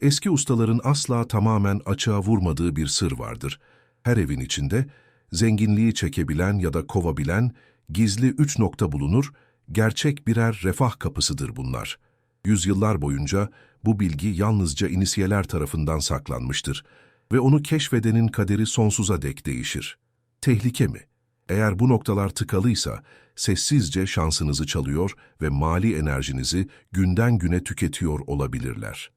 Eski ustaların asla tamamen açığa vurmadığı bir sır vardır. Her evin içinde zenginliği çekebilen ya da kovabilen gizli üç nokta bulunur, gerçek birer refah kapısıdır bunlar. Yüzyıllar boyunca bu bilgi yalnızca inisiyeler tarafından saklanmıştır ve onu keşfedenin kaderi sonsuza dek değişir. Tehlike mi? Eğer bu noktalar tıkalıysa, sessizce şansınızı çalıyor ve mali enerjinizi günden güne tüketiyor olabilirler.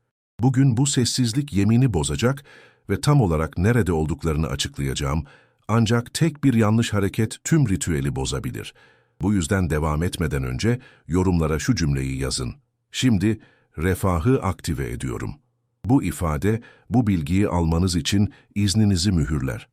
Bugün bu sessizlik yemini bozacak ve tam olarak nerede olduklarını açıklayacağım. Ancak tek bir yanlış hareket tüm ritüeli bozabilir. Bu yüzden devam etmeden önce yorumlara şu cümleyi yazın. Şimdi refahı aktive ediyorum. Bu ifade, bu bilgiyi almanız için izninizi mühürler.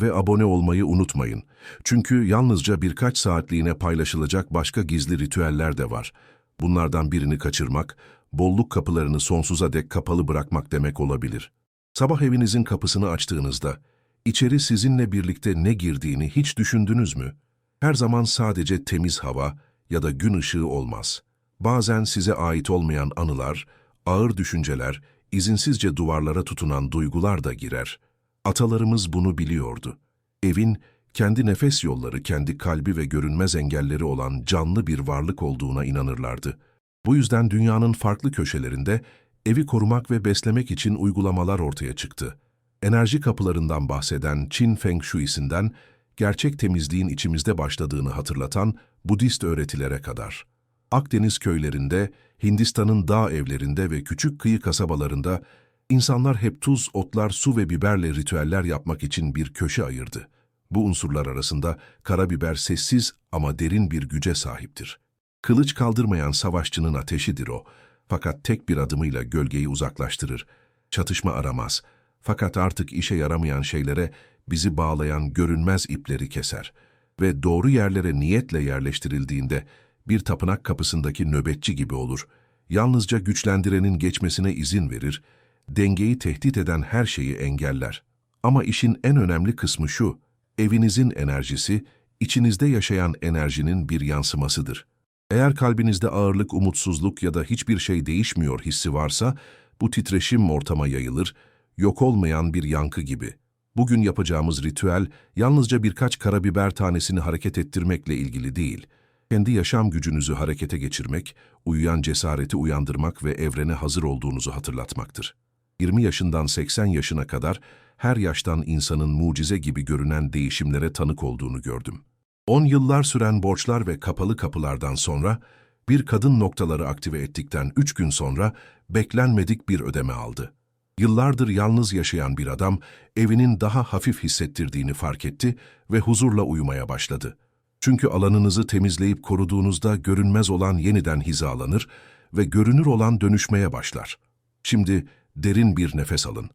Ve abone olmayı unutmayın. Çünkü yalnızca birkaç saatliğine paylaşılacak başka gizli ritüeller de var. Bunlardan birini kaçırmak, bolluk kapılarını sonsuza dek kapalı bırakmak demek olabilir. Sabah evinizin kapısını açtığınızda, içeri sizinle birlikte ne girdiğini hiç düşündünüz mü? Her zaman sadece temiz hava ya da gün ışığı olmaz. Bazen size ait olmayan anılar, ağır düşünceler, izinsizce duvarlara tutunan duygular da girer. Atalarımız bunu biliyordu. Evin, kendi nefes yolları, kendi kalbi ve görünmez engelleri olan canlı bir varlık olduğuna inanırlardı. Bu yüzden dünyanın farklı köşelerinde evi korumak ve beslemek için uygulamalar ortaya çıktı. Enerji kapılarından bahseden Çin Feng Shui'sinden gerçek temizliğin içimizde başladığını hatırlatan Budist öğretilere kadar. Akdeniz köylerinde, Hindistan'ın dağ evlerinde ve küçük kıyı kasabalarında insanlar hep tuz, otlar, su ve biberle ritüeller yapmak için bir köşe ayırdı. Bu unsurlar arasında karabiber sessiz ama derin bir güce sahiptir. Kılıç kaldırmayan savaşçının ateşidir o. Fakat tek bir adımıyla gölgeyi uzaklaştırır. Çatışma aramaz. Fakat artık işe yaramayan şeylere bizi bağlayan görünmez ipleri keser. Ve doğru yerlere niyetle yerleştirildiğinde bir tapınak kapısındaki nöbetçi gibi olur. Yalnızca güçlendirenin geçmesine izin verir, dengeyi tehdit eden her şeyi engeller. Ama işin en önemli kısmı şu, evinizin enerjisi, içinizde yaşayan enerjinin bir yansımasıdır. Eğer kalbinizde ağırlık, umutsuzluk ya da hiçbir şey değişmiyor hissi varsa, bu titreşim ortama yayılır, yok olmayan bir yankı gibi. Bugün yapacağımız ritüel, yalnızca birkaç karabiber tanesini hareket ettirmekle ilgili değil. Kendi yaşam gücünüzü harekete geçirmek, uyuyan cesareti uyandırmak ve evrene hazır olduğunuzu hatırlatmaktır. 20 yaşından 80 yaşına kadar her yaştan insanın mucize gibi görünen değişimlere tanık olduğunu gördüm. 10 yıllar süren borçlar ve kapalı kapılardan sonra, bir kadın noktaları aktive ettikten 3 gün sonra beklenmedik bir ödeme aldı. Yıllardır yalnız yaşayan bir adam, evinin daha hafif hissettirdiğini fark etti ve huzurla uyumaya başladı. Çünkü alanınızı temizleyip koruduğunuzda görünmez olan yeniden hizalanır ve görünür olan dönüşmeye başlar. Şimdi derin bir nefes alın.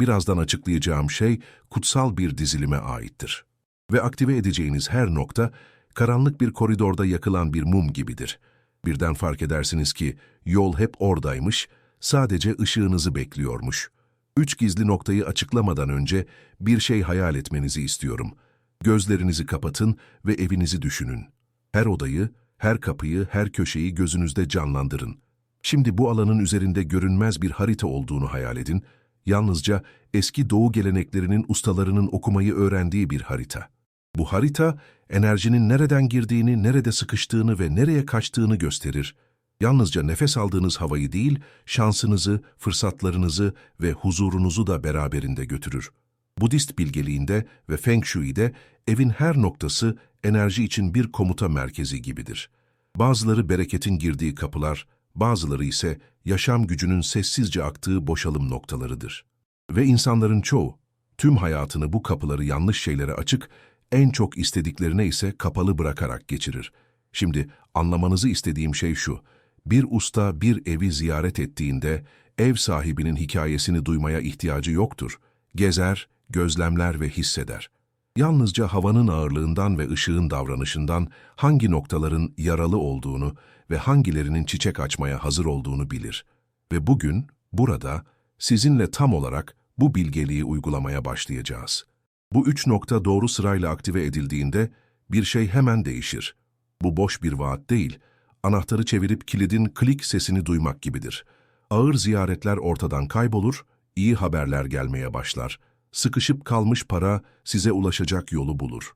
Birazdan açıklayacağım şey kutsal bir dizilime aittir. Ve aktive edeceğiniz her nokta, karanlık bir koridorda yakılan bir mum gibidir. Birden fark edersiniz ki yol hep oradaymış, sadece ışığınızı bekliyormuş. Üç gizli noktayı açıklamadan önce bir şey hayal etmenizi istiyorum. Gözlerinizi kapatın ve evinizi düşünün. Her odayı, her kapıyı, her köşeyi gözünüzde canlandırın. Şimdi bu alanın üzerinde görünmez bir harita olduğunu hayal edin. Yalnızca eski doğu geleneklerinin ustalarının okumayı öğrendiği bir harita. Bu harita, enerjinin nereden girdiğini, nerede sıkıştığını ve nereye kaçtığını gösterir. Yalnızca nefes aldığınız havayı değil, şansınızı, fırsatlarınızı ve huzurunuzu da beraberinde götürür. Budist bilgeliğinde ve Feng Shui'de evin her noktası enerji için bir komuta merkezi gibidir. Bazıları bereketin girdiği kapılar, bazıları ise yaşam gücünün sessizce aktığı boşalım noktalarıdır. Ve insanların çoğu, tüm hayatını bu kapıları yanlış şeylere açık, en çok istediklerine ise kapalı bırakarak geçirir. Şimdi anlamanızı istediğim şey şu, bir usta bir evi ziyaret ettiğinde ev sahibinin hikayesini duymaya ihtiyacı yoktur. Gezer, gözlemler ve hisseder. Yalnızca havanın ağırlığından ve ışığın davranışından hangi noktaların yaralı olduğunu ve hangilerinin çiçek açmaya hazır olduğunu bilir. Ve bugün, burada, sizinle tam olarak bu bilgeliği uygulamaya başlayacağız. Bu üç nokta doğru sırayla aktive edildiğinde bir şey hemen değişir. Bu boş bir vaat değil, anahtarı çevirip kilidin klik sesini duymak gibidir. Ağır ziyaretler ortadan kaybolur, iyi haberler gelmeye başlar. Sıkışıp kalmış para size ulaşacak yolu bulur.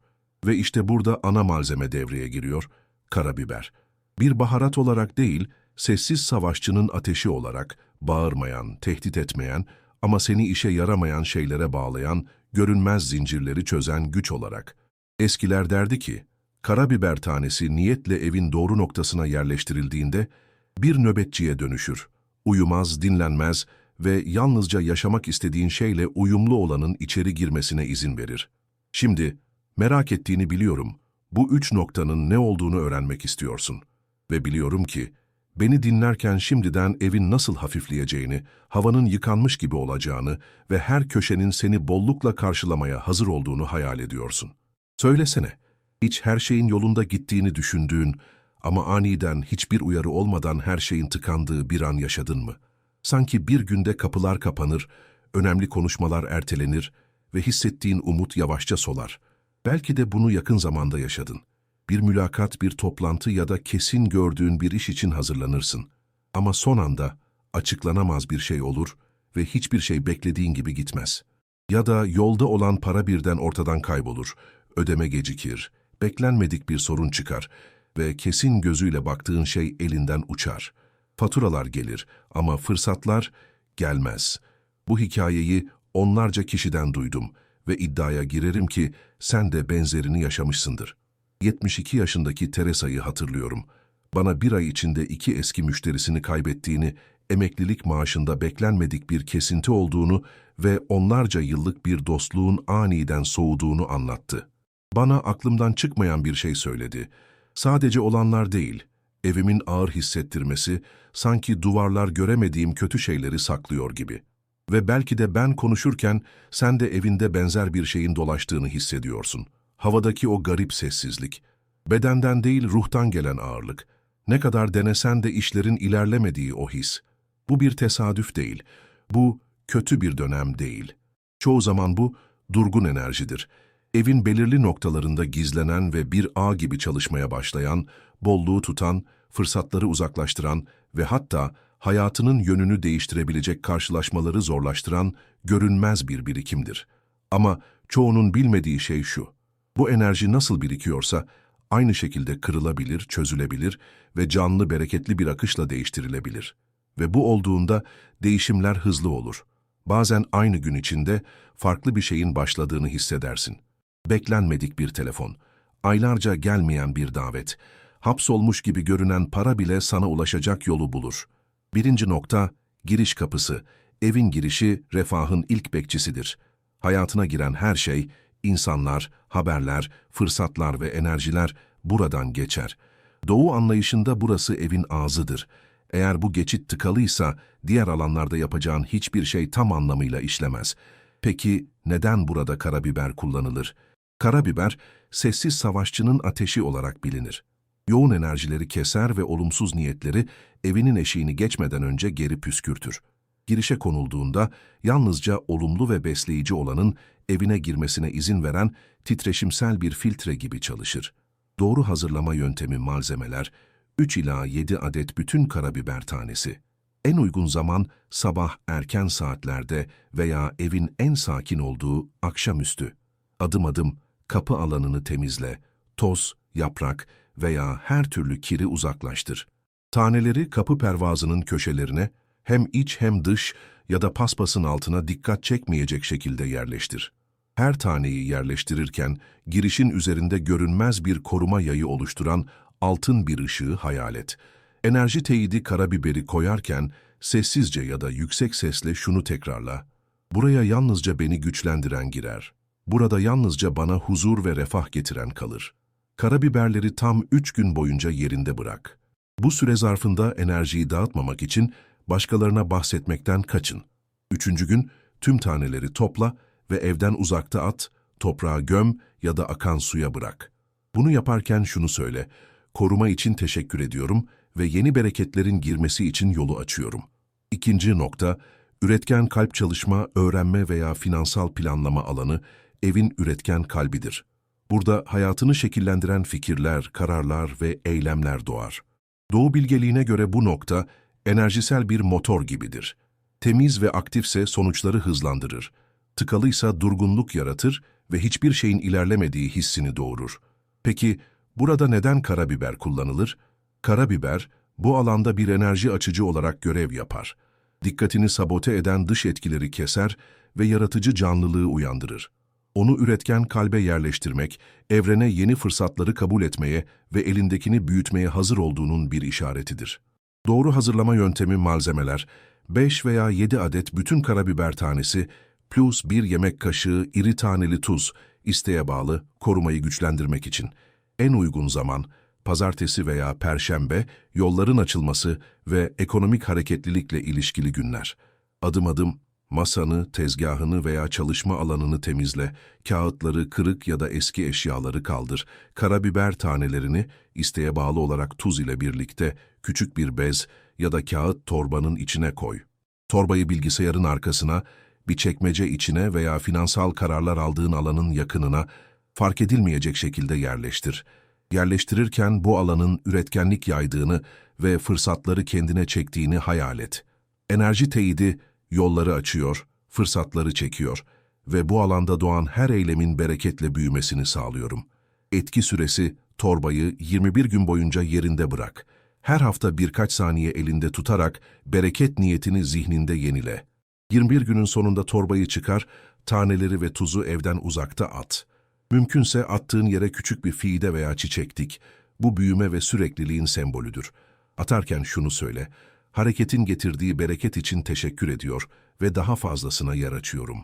Ve işte burada ana malzeme devreye giriyor, karabiber. Bir baharat olarak değil, sessiz savaşçının ateşi olarak, bağırmayan, tehdit etmeyen ama seni işe yaramayan şeylere bağlayan, görünmez zincirleri çözen güç olarak. Eskiler derdi ki, karabiber tanesi niyetle evin doğru noktasına yerleştirildiğinde bir nöbetçiye dönüşür. Uyumaz, dinlenmez ve yalnızca yaşamak istediğin şeyle uyumlu olanın içeri girmesine izin verir. Şimdi, merak ettiğini biliyorum. Bu üç noktanın ne olduğunu öğrenmek istiyorsun. Ve biliyorum ki, beni dinlerken şimdiden evin nasıl hafifleyeceğini, havanın yıkanmış gibi olacağını ve her köşenin seni bollukla karşılamaya hazır olduğunu hayal ediyorsun. Söylesene, hiç her şeyin yolunda gittiğini düşündüğün ama aniden hiçbir uyarı olmadan her şeyin tıkandığı bir an yaşadın mı? Sanki bir günde kapılar kapanır, önemli konuşmalar ertelenir ve hissettiğin umut yavaşça solar. Belki de bunu yakın zamanda yaşadın. Bir mülakat, bir toplantı ya da kesin gördüğün bir iş için hazırlanırsın. Ama son anda açıklanamaz bir şey olur ve hiçbir şey beklediğin gibi gitmez. Ya da yolda olan para birden ortadan kaybolur, ödeme gecikir, beklenmedik bir sorun çıkar ve kesin gözüyle baktığın şey elinden uçar. Faturalar gelir ama fırsatlar gelmez. Bu hikayeyi onlarca kişiden duydum ve iddiaya girerim ki sen de benzerini yaşamışsındır. 72 yaşındaki Teresa'yı hatırlıyorum. Bana bir ay içinde iki eski müşterisini kaybettiğini, emeklilik maaşında beklenmedik bir kesinti olduğunu ve onlarca yıllık bir dostluğun aniden soğuduğunu anlattı. Bana aklımdan çıkmayan bir şey söyledi. Sadece olanlar değil, evimin ağır hissettirmesi, sanki duvarlar göremediğim kötü şeyleri saklıyor gibi. Ve belki de ben konuşurken sen de evinde benzer bir şeyin dolaştığını hissediyorsun. Havadaki o garip sessizlik. Bedenden değil ruhtan gelen ağırlık. Ne kadar denesen de işlerin ilerlemediği o his. Bu bir tesadüf değil. Bu kötü bir dönem değil. Çoğu zaman bu durgun enerjidir. Evin belirli noktalarında gizlenen ve bir ağ gibi çalışmaya başlayan, bolluğu tutan, fırsatları uzaklaştıran ve hatta hayatının yönünü değiştirebilecek karşılaşmaları zorlaştıran görünmez bir birikimdir. Ama çoğunun bilmediği şey şu. Bu enerji nasıl birikiyorsa aynı şekilde kırılabilir, çözülebilir ve canlı, bereketli bir akışla değiştirilebilir. Ve bu olduğunda değişimler hızlı olur. Bazen aynı gün içinde farklı bir şeyin başladığını hissedersin. Beklenmedik bir telefon, aylarca gelmeyen bir davet, hapsolmuş gibi görünen para bile sana ulaşacak yolu bulur. Birinci nokta, giriş kapısı. Evin girişi refahın ilk bekçisidir. Hayatına giren her şey, insanlar, haberler, fırsatlar ve enerjiler buradan geçer. Doğu anlayışında burası evin ağzıdır. Eğer bu geçit tıkalıysa diğer alanlarda yapacağın hiçbir şey tam anlamıyla işlemez. Peki neden burada karabiber kullanılır? Karabiber, sessiz savaşçının ateşi olarak bilinir. Yoğun enerjileri keser ve olumsuz niyetleri evinin eşiğini geçmeden önce geri püskürtür. Girişe konulduğunda yalnızca olumlu ve besleyici olanın evine girmesine izin veren titreşimsel bir filtre gibi çalışır. Doğru hazırlama yöntemi malzemeler, 3 ila 7 adet bütün karabiber tanesi. En uygun zaman sabah erken saatlerde veya evin en sakin olduğu akşamüstü. Adım adım kapı alanını temizle, toz, yaprak veya her türlü kiri uzaklaştır. Taneleri kapı pervazının köşelerine hem iç hem dış ya da paspasın altına dikkat çekmeyecek şekilde yerleştir. Her taneyi yerleştirirken girişin üzerinde görünmez bir koruma yayı oluşturan altın bir ışığı hayal et. Enerji teyidi karabiberi koyarken sessizce ya da yüksek sesle şunu tekrarla. Buraya yalnızca beni güçlendiren girer. Burada yalnızca bana huzur ve refah getiren kalır. Karabiberleri tam üç gün boyunca yerinde bırak. Bu süre zarfında enerjiyi dağıtmamak için başkalarına bahsetmekten kaçın. Üçüncü gün tüm taneleri topla ve evden uzakta at, toprağa göm ya da akan suya bırak. Bunu yaparken şunu söyle, koruma için teşekkür ediyorum ve yeni bereketlerin girmesi için yolu açıyorum. İkinci nokta, üretken kalp çalışma, öğrenme veya finansal planlama alanı evin üretken kalbidir. Burada hayatını şekillendiren fikirler, kararlar ve eylemler doğar. Doğu bilgeliğine göre bu nokta, enerjisel bir motor gibidir. Temiz ve aktifse sonuçları hızlandırır. Tıkalıysa durgunluk yaratır ve hiçbir şeyin ilerlemediği hissini doğurur. Peki burada neden karabiber kullanılır? Karabiber, bu alanda bir enerji açıcı olarak görev yapar. Dikkatini sabote eden dış etkileri keser ve yaratıcı canlılığı uyandırır. Onu üretken kalbe yerleştirmek, evrene yeni fırsatları kabul etmeye ve elindekini büyütmeye hazır olduğunun bir işaretidir. Doğru hazırlama yöntemi malzemeler, 5 veya 7 adet bütün karabiber tanesi plus bir yemek kaşığı iri taneli tuz, isteğe bağlı korumayı güçlendirmek için. En uygun zaman, pazartesi veya perşembe, yolların açılması ve ekonomik hareketlilikle ilişkili günler. Adım adım masanı, tezgahını veya çalışma alanını temizle, kağıtları, kırık ya da eski eşyaları kaldır, karabiber tanelerini isteğe bağlı olarak tuz ile birlikte küçük bir bez ya da kağıt torbanın içine koy. Torbayı bilgisayarın arkasına, bir çekmece içine veya finansal kararlar aldığın alanın yakınına fark edilmeyecek şekilde yerleştir. Yerleştirirken bu alanın üretkenlik yaydığını ve fırsatları kendine çektiğini hayal et. Enerji teyidi yolları açıyor, fırsatları çekiyor ve bu alanda doğan her eylemin bereketle büyümesini sağlıyorum. Etki süresi torbayı 21 gün boyunca yerinde bırak. Her hafta birkaç saniye elinde tutarak bereket niyetini zihninde yenile. 21 günün sonunda torbayı çıkar, taneleri ve tuzu evden uzakta at. Mümkünse attığın yere küçük bir fiide veya çiçek dik. Bu büyüme ve sürekliliğin sembolüdür. Atarken şunu söyle, hareketin getirdiği bereket için teşekkür ediyor ve daha fazlasına yer açıyorum.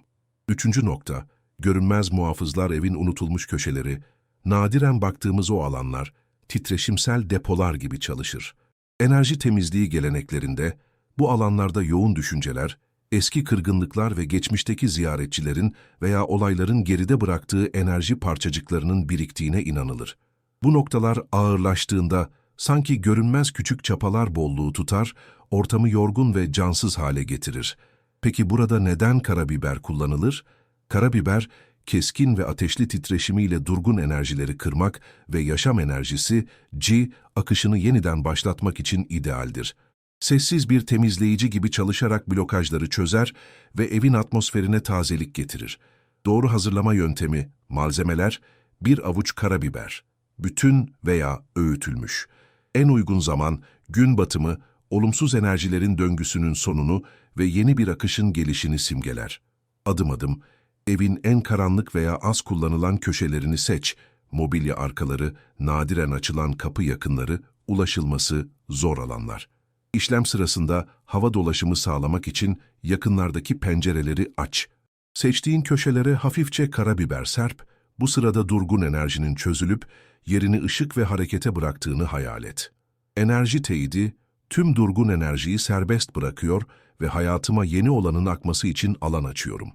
Üçüncü nokta, görünmez muhafızlar evin unutulmuş köşeleri, nadiren baktığımız o alanlar, titreşimsel depolar gibi çalışır. Enerji temizliği geleneklerinde, bu alanlarda yoğun düşünceler, eski kırgınlıklar ve geçmişteki ziyaretçilerin veya olayların geride bıraktığı enerji parçacıklarının biriktiğine inanılır. Bu noktalar ağırlaştığında sanki görünmez küçük çapalar bolluğu tutar, ortamı yorgun ve cansız hale getirir. Peki burada neden karabiber kullanılır? Karabiber, keskin ve ateşli titreşimiyle durgun enerjileri kırmak ve yaşam enerjisi, G, akışını yeniden başlatmak için idealdir. Sessiz bir temizleyici gibi çalışarak blokajları çözer ve evin atmosferine tazelik getirir. Doğru hazırlama yöntemi, malzemeler, bir avuç karabiber, bütün veya öğütülmüş. En uygun zaman, gün batımı, olumsuz enerjilerin döngüsünün sonunu ve yeni bir akışın gelişini simgeler. Adım adım, evin en karanlık veya az kullanılan köşelerini seç, mobilya arkaları, nadiren açılan kapı yakınları, ulaşılması zor alanlar. İşlem sırasında hava dolaşımı sağlamak için yakınlardaki pencereleri aç. Seçtiğin köşelere hafifçe karabiber serp, bu sırada durgun enerjinin çözülüp yerini ışık ve harekete bıraktığını hayal et. Enerji teyidi, tüm durgun enerjiyi serbest bırakıyor ve hayatıma yeni olanın akması için alan açıyorum.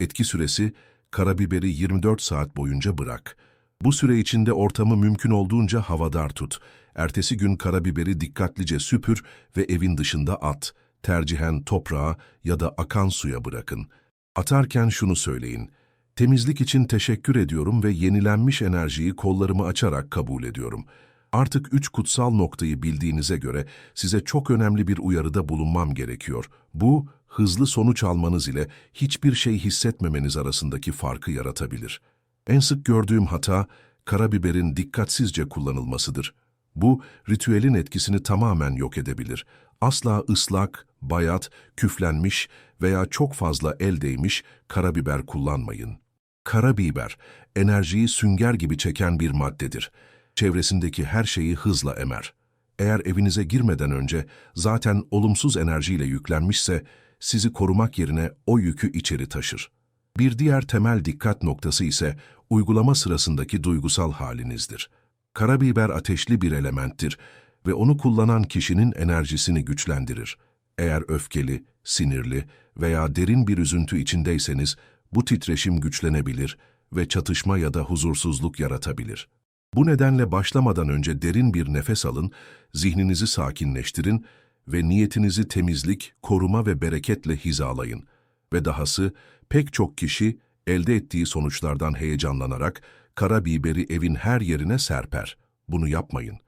Etki süresi, karabiberi 24 saat boyunca bırak. Bu süre içinde ortamı mümkün olduğunca havadar tut. Ertesi gün karabiberi dikkatlice süpür ve evin dışında at. Tercihen toprağa ya da akan suya bırakın. Atarken şunu söyleyin. Temizlik için teşekkür ediyorum ve yenilenmiş enerjiyi kollarımı açarak kabul ediyorum. Artık üç kutsal noktayı bildiğinize göre size çok önemli bir uyarıda bulunmam gerekiyor. Bu, hızlı sonuç almanız ile hiçbir şey hissetmemeniz arasındaki farkı yaratabilir. En sık gördüğüm hata, karabiberin dikkatsizce kullanılmasıdır. Bu, ritüelin etkisini tamamen yok edebilir. Asla ıslak, bayat, küflenmiş veya çok fazla el değmiş karabiber kullanmayın. Karabiber, enerjiyi sünger gibi çeken bir maddedir. Çevresindeki her şeyi hızla emer. Eğer evinize girmeden önce zaten olumsuz enerjiyle yüklenmişse, sizi korumak yerine o yükü içeri taşır. Bir diğer temel dikkat noktası ise uygulama sırasındaki duygusal halinizdir. Karabiber ateşli bir elementtir ve onu kullanan kişinin enerjisini güçlendirir. Eğer öfkeli, sinirli veya derin bir üzüntü içindeyseniz bu titreşim güçlenebilir ve çatışma ya da huzursuzluk yaratabilir. Bu nedenle başlamadan önce derin bir nefes alın, zihninizi sakinleştirin ve niyetinizi temizlik, koruma ve bereketle hizalayın. Ve dahası pek çok kişi elde ettiği sonuçlardan heyecanlanarak karabiberi evin her yerine serper. Bunu yapmayın.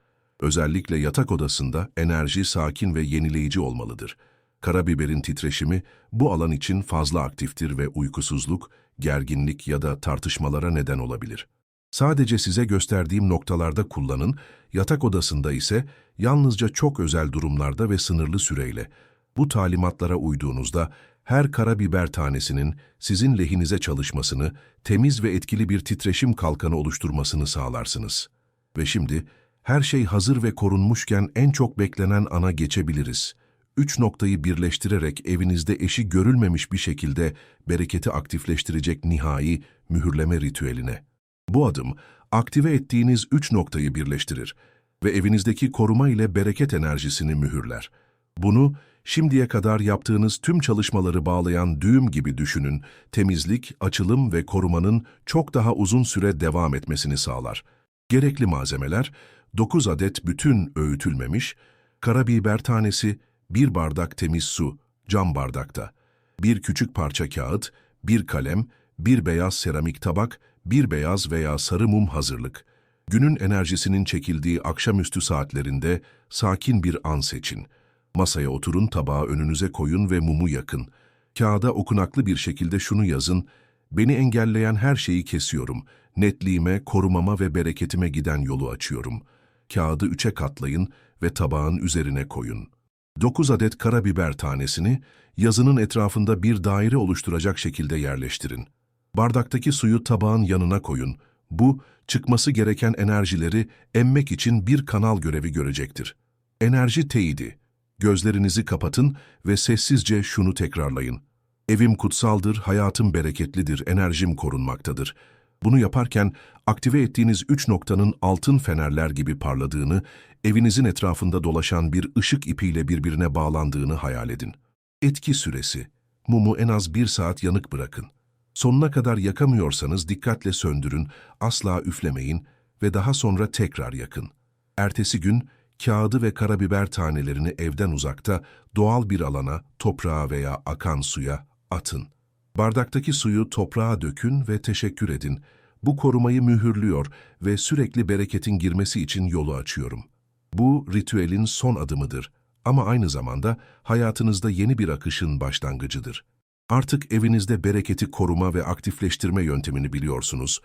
Özellikle yatak odasında enerji sakin ve yenileyici olmalıdır. Karabiberin titreşimi bu alan için fazla aktiftir ve uykusuzluk, gerginlik ya da tartışmalara neden olabilir. Sadece size gösterdiğim noktalarda kullanın, yatak odasında ise yalnızca çok özel durumlarda ve sınırlı süreyle. Bu talimatlara uyduğunuzda her karabiber tanesinin sizin lehinize çalışmasını, temiz ve etkili bir titreşim kalkanı oluşturmasını sağlarsınız. Ve şimdi her şey hazır ve korunmuşken en çok beklenen ana geçebiliriz. Üç noktayı birleştirerek evinizde eşi görülmemiş bir şekilde bereketi aktifleştirecek nihai mühürleme ritüeline. Bu adım, aktive ettiğiniz üç noktayı birleştirir ve evinizdeki koruma ile bereket enerjisini mühürler. Bunu, şimdiye kadar yaptığınız tüm çalışmaları bağlayan düğüm gibi düşünün, temizlik, açılım ve korumanın çok daha uzun süre devam etmesini sağlar. Gerekli malzemeler, 9 adet bütün öğütülmemiş, karabiber tanesi, bir bardak temiz su, cam bardakta, bir küçük parça kağıt, bir kalem, bir beyaz seramik tabak, bir beyaz veya sarı mum hazırlık. Günün enerjisinin çekildiği akşamüstü saatlerinde sakin bir an seçin. Masaya oturun, tabağı önünüze koyun ve mumu yakın. Kağıda okunaklı bir şekilde şunu yazın, beni engelleyen her şeyi kesiyorum, netliğime, korumama ve bereketime giden yolu açıyorum. Kağıdı üçe katlayın ve tabağın üzerine koyun. 9 adet karabiber tanesini yazının etrafında bir daire oluşturacak şekilde yerleştirin. Bardaktaki suyu tabağın yanına koyun. Bu, çıkması gereken enerjileri emmek için bir kanal görevi görecektir. Enerji teyidi. Gözlerinizi kapatın ve sessizce şunu tekrarlayın. Evim kutsaldır, hayatım bereketlidir, enerjim korunmaktadır. Bunu yaparken aktive ettiğiniz üç noktanın altın fenerler gibi parladığını, evinizin etrafında dolaşan bir ışık ipiyle birbirine bağlandığını hayal edin. Etki süresi. Mumu en az bir saat yanık bırakın. Sonuna kadar yakamıyorsanız dikkatle söndürün, asla üflemeyin ve daha sonra tekrar yakın. Ertesi gün kağıdı ve karabiber tanelerini evden uzakta doğal bir alana, toprağa veya akan suya atın. Bardaktaki suyu toprağa dökün ve teşekkür edin. Bu korumayı mühürlüyor ve sürekli bereketin girmesi için yolu açıyorum. Bu ritüelin son adımıdır ama aynı zamanda hayatınızda yeni bir akışın başlangıcıdır. Artık evinizde bereketi koruma ve aktifleştirme yöntemini biliyorsunuz.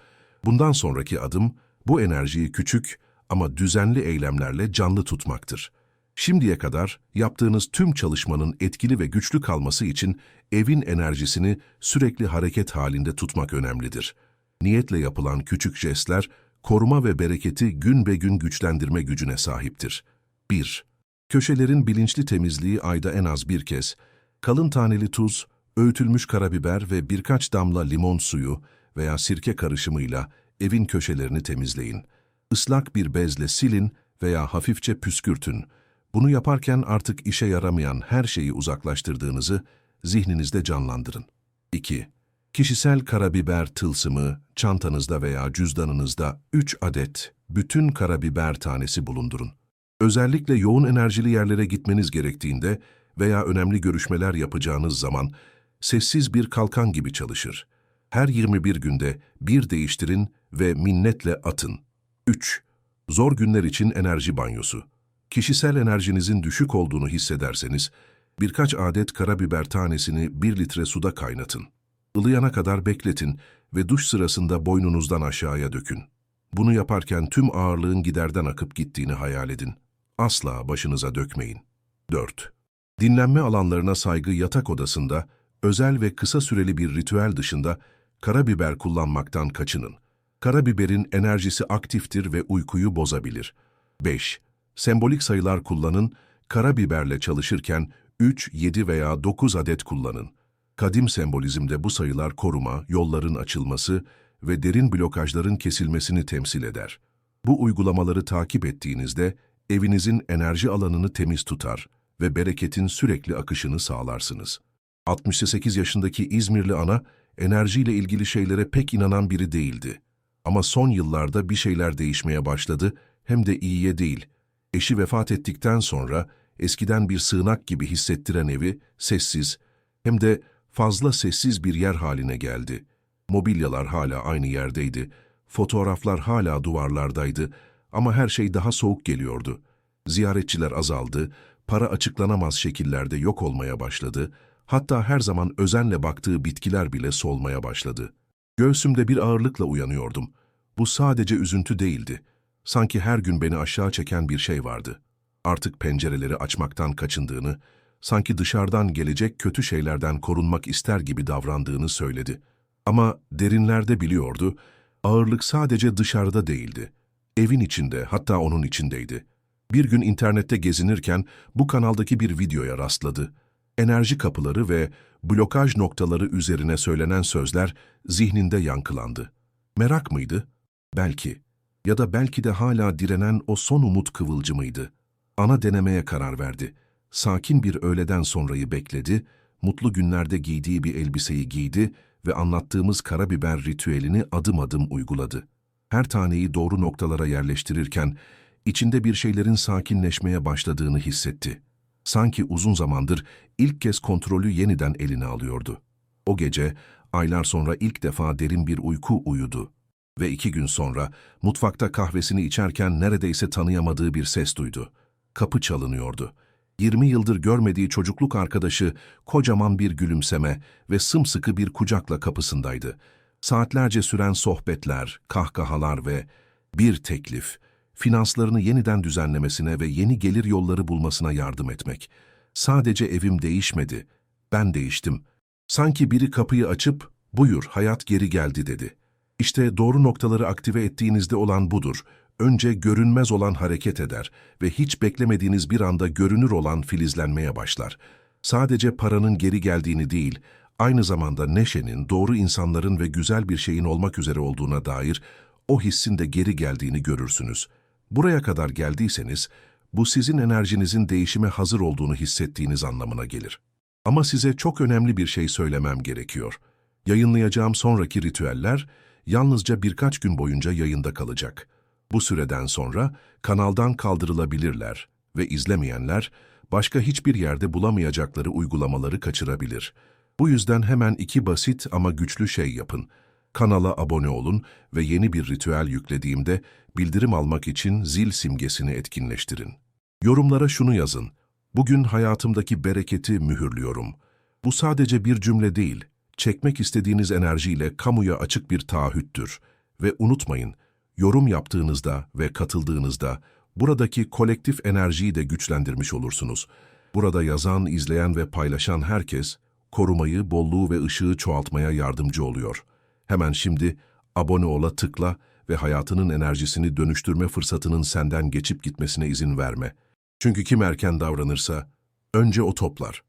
Bundan sonraki adım bu enerjiyi küçük ama düzenli eylemlerle canlı tutmaktır. Şimdiye kadar yaptığınız tüm çalışmanın etkili ve güçlü kalması için evin enerjisini sürekli hareket halinde tutmak önemlidir. Niyetle yapılan küçük jestler, koruma ve bereketi gün be gün güçlendirme gücüne sahiptir. 1. Köşelerin bilinçli temizliği ayda en az bir kez, kalın taneli tuz, öğütülmüş karabiber ve birkaç damla limon suyu veya sirke karışımıyla evin köşelerini temizleyin. Islak bir bezle silin veya hafifçe püskürtün. Bunu yaparken artık işe yaramayan her şeyi uzaklaştırdığınızı zihninizde canlandırın. 2. Kişisel karabiber tılsımı çantanızda veya cüzdanınızda 3 adet bütün karabiber tanesi bulundurun. Özellikle yoğun enerjili yerlere gitmeniz gerektiğinde veya önemli görüşmeler yapacağınız zaman sessiz bir kalkan gibi çalışır. Her 21 günde bir değiştirin ve minnetle atın. 3. Zor günler için enerji banyosu. Kişisel enerjinizin düşük olduğunu hissederseniz, birkaç adet karabiber tanesini 1 litre suda kaynatın. Ilıyana kadar bekletin ve duş sırasında boynunuzdan aşağıya dökün. Bunu yaparken tüm ağırlığın giderden akıp gittiğini hayal edin. Asla başınıza dökmeyin. 4. Dinlenme alanlarına saygı yatak odasında, özel ve kısa süreli bir ritüel dışında karabiber kullanmaktan kaçının. Karabiberin enerjisi aktiftir ve uykuyu bozabilir. 5. Sembolik sayılar kullanın, karabiberle çalışırken 3, 7 veya 9 adet kullanın. Kadim sembolizmde bu sayılar koruma, yolların açılması ve derin blokajların kesilmesini temsil eder. Bu uygulamaları takip ettiğinizde evinizin enerji alanını temiz tutar ve bereketin sürekli akışını sağlarsınız. 68 yaşındaki İzmirli ana, enerjiyle ilgili şeylere pek inanan biri değildi. Ama son yıllarda bir şeyler değişmeye başladı, hem de iyiye değil. Eşi vefat ettikten sonra eskiden bir sığınak gibi hissettiren evi sessiz, hem de fazla sessiz bir yer haline geldi. Mobilyalar hala aynı yerdeydi, fotoğraflar hala duvarlardaydı Ama her şey daha soğuk geliyordu. Ziyaretçiler azaldı, para açıklanamaz şekillerde yok olmaya başladı, hatta her zaman özenle baktığı bitkiler bile solmaya başladı. Göğsümde bir ağırlıkla uyanıyordum. Bu sadece üzüntü değildi. Sanki her gün beni aşağı çeken bir şey vardı. Artık pencereleri açmaktan kaçındığını, sanki dışarıdan gelecek kötü şeylerden korunmak ister gibi davrandığını söyledi. Ama derinlerde biliyordu, ağırlık sadece dışarıda değildi. Evin içinde, hatta onun içindeydi. Bir gün internette gezinirken bu kanaldaki bir videoya rastladı. Enerji kapıları ve blokaj noktaları üzerine söylenen sözler zihninde yankılandı. Merak mıydı? Belki. Ya da belki de hala direnen o son umut kıvılcımıydı. Ana denemeye karar verdi. Sakin bir öğleden sonrayı bekledi, mutlu günlerde giydiği bir elbiseyi giydi ve anlattığımız karabiber ritüelini adım adım uyguladı. Her taneyi doğru noktalara yerleştirirken içinde bir şeylerin sakinleşmeye başladığını hissetti. Sanki uzun zamandır ilk kez kontrolü yeniden eline alıyordu. O gece, aylar sonra ilk defa derin bir uyku uyudu. Ve iki gün sonra mutfakta kahvesini içerken neredeyse tanıyamadığı bir ses duydu. Kapı çalınıyordu. 20 yıldır görmediği çocukluk arkadaşı kocaman bir gülümseme ve sımsıkı bir kucakla kapısındaydı. Saatlerce süren sohbetler, kahkahalar ve bir teklif, finanslarını yeniden düzenlemesine ve yeni gelir yolları bulmasına yardım etmek. Sadece evim değişmedi, ben değiştim. Sanki biri kapıyı açıp, buyur hayat geri geldi dedi. İşte doğru noktaları aktive ettiğinizde olan budur. Önce görünmez olan hareket eder ve hiç beklemediğiniz bir anda görünür olan filizlenmeye başlar. Sadece paranın geri geldiğini değil, aynı zamanda neşenin, doğru insanların ve güzel bir şeyin olmak üzere olduğuna dair o hissin de geri geldiğini görürsünüz. Buraya kadar geldiyseniz, bu sizin enerjinizin değişime hazır olduğunu hissettiğiniz anlamına gelir. Ama size çok önemli bir şey söylemem gerekiyor. Yayınlayacağım sonraki ritüeller yalnızca birkaç gün boyunca yayında kalacak. Bu süreden sonra kanaldan kaldırılabilirler ve izlemeyenler başka hiçbir yerde bulamayacakları uygulamaları kaçırabilir. Bu yüzden hemen iki basit ama güçlü şey yapın. Kanala abone olun ve yeni bir ritüel yüklediğimde bildirim almak için zil simgesini etkinleştirin. Yorumlara şunu yazın. Bugün hayatımdaki bereketi mühürlüyorum. Bu sadece bir cümle değil, çekmek istediğiniz enerjiyle kamuya açık bir taahhüttür. Ve unutmayın, yorum yaptığınızda ve katıldığınızda buradaki kolektif enerjiyi de güçlendirmiş olursunuz. Burada yazan, izleyen ve paylaşan herkes, korumayı, bolluğu ve ışığı çoğaltmaya yardımcı oluyor. Hemen şimdi abone ola tıkla ve hayatının enerjisini dönüştürme fırsatının senden geçip gitmesine izin verme. Çünkü kim erken davranırsa önce o toplar.